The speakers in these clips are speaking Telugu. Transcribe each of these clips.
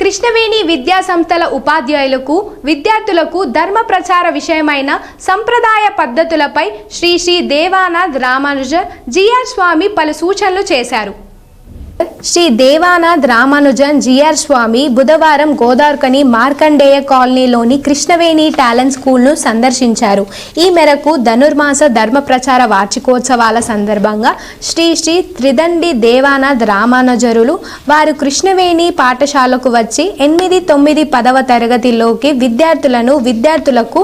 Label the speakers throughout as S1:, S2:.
S1: కృష్ణవేణి విద్యా సంస్థల ఉపాధ్యాయులకు విద్యార్థులకు ధర్మ ప్రచార విషయమైన సంప్రదాయ పద్ధతులపై శ్రీ శ్రీ దేవానాథ్ రామానుజ జిఆర్ స్వామి పలు సూచనలు చేశారు. శ్రీ దేవానాథ్ రామానుజన్ జిఆర్ స్వామి బుధవారం గోదావరికని మార్కండేయ కాలనీలోని కృష్ణవేణి టాలెంట్ స్కూల్ను సందర్శించారు. ఈ మేరకు ధనుర్మాస ధర్మ ప్రచార వార్షికోత్సవాల సందర్భంగా శ్రీ శ్రీ త్రిదండి దేవానాథ్ రామానుజరులు వారు కృష్ణవేణి పాఠశాలకు వచ్చి ఎనిమిది తొమ్మిది పదవ తరగతిలోకి విద్యార్థులను విద్యార్థులకు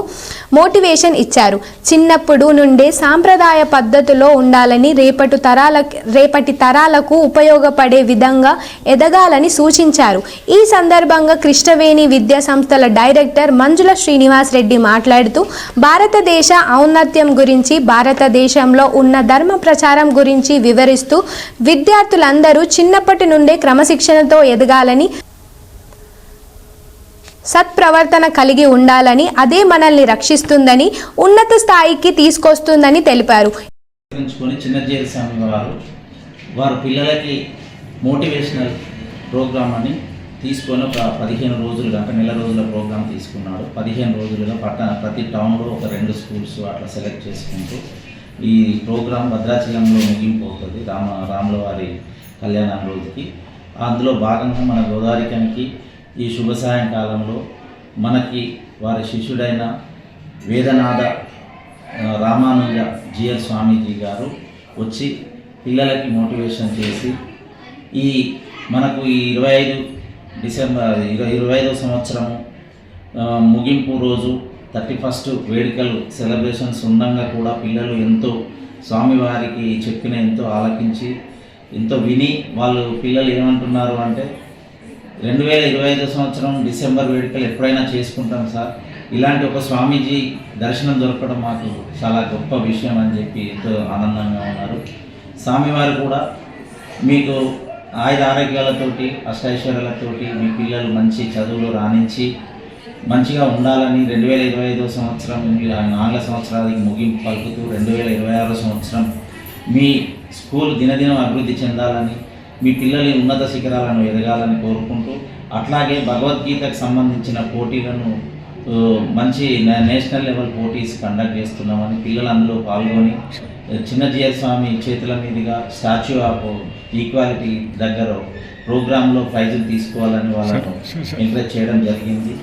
S1: మోటివేషన్ ఇచ్చారు. చిన్నప్పుడు నుండే సాంప్రదాయ పద్ధతిలో ఉండాలని రేపటి తరాల రేపటి తరాలకు ఉపయోగపడే విధంగా ఎదగాలని సూచించారు. ఈ సందర్భంగా కృష్ణవేణి విద్యా సంస్థల డైరెక్టర్ మంజుల శ్రీనివాస్ రెడ్డి మాట్లాడుతూ భారతదేశ ఔన్నత్యం గురించి భారతదేశంలో ఉన్న ధర్మ ప్రచారం గురించి వివరిస్తూ విద్యార్థులందరూ చిన్నప్పటి నుండే క్రమశిక్షణతో ఎదగాలని సత్ప్రవర్తన కలిగి ఉండాలని అదే మనల్ని రక్షిస్తుందని ఉన్నత స్థాయికి తీసుకొస్తుందని తెలిపారు.
S2: వారు పిల్లలకి మోటివేషనల్ ప్రోగ్రామ్ అని తీసుకొని ఒక పదిహేను రోజులు అంటే నెల రోజుల ప్రోగ్రామ్ తీసుకున్నాడు. పదిహేను రోజులుగా పట్టణ ప్రతి టౌన్లో ఒక రెండు స్కూల్స్ అట్లా సెలెక్ట్ చేసుకుంటూ ఈ ప్రోగ్రాం భద్రాచలంలో ముగింపు అవుతుంది రామ రాములవారి కళ్యాణం రోజుకి. అందులో భాగంగా మన గోదావరికనికి ఈ శుభ సాయంకాలంలో మనకి వారి శిష్యుడైన వేదనాథ రామానుజ జిఎల్ స్వామీజీ గారు వచ్చి పిల్లలకి మోటివేషన్ చేసి ఈ మనకు ఈ ఇరవై ఐదు డిసెంబర్ ఇరవై ఇరవై ఐదో సంవత్సరం ముగింపు రోజు థర్టీ ఫస్ట్ వేడుకలు సెలబ్రేషన్స్ ఉండగా కూడా పిల్లలు ఎంతో స్వామివారికి చెప్పిన ఎంతో ఆలకించి ఎంతో విని వాళ్ళు పిల్లలు ఏమంటున్నారు అంటే రెండు వేల ఇరవై ఐదో సంవత్సరం డిసెంబర్ వేడుకలు ఎప్పుడైనా చేసుకుంటాం సార్. ఇలాంటి ఒక స్వామీజీ దర్శనం దొరకడం మాకు చాలా గొప్ప విషయం అని చెప్పి ఎంతో ఆనందంగా ఉన్నారు. స్వామివారు కూడా మీకు ఆయుధ ఆరోగ్యాలతోటి అష్టైశ్వర్యాలతోటి మీ పిల్లలు మంచి చదువులు రాణించి మంచిగా ఉండాలని రెండు వేల ఇరవై ఐదో సంవత్సరం మీ ఆంగ్ల సంవత్సరానికి ముగింపు పలుకుతూ రెండు వేల ఇరవై ఆరో సంవత్సరం మీ స్కూల్ దినదినం అభివృద్ధి చెందాలని మీ పిల్లలు ఉన్నత శిఖరాలను ఎదగాలని కోరుకుంటూ అట్లాగే భగవద్గీతకు సంబంధించిన పోటీలను మంచి నేషనల్ లెవెల్ పోటీస్ కండక్ట్ చేస్తున్నామని పిల్లలు అందులో పాల్గొని చిన్నజీయ స్వామి చేతుల మీదుగా స్టాచ్యూ ఆఫ్ ఈక్వాలిటీ దగ్గర ప్రోగ్రాంలో ప్రైజులు తీసుకోవాలని వాళ్ళను ఎంకరేజ్ చేయడం జరిగింది.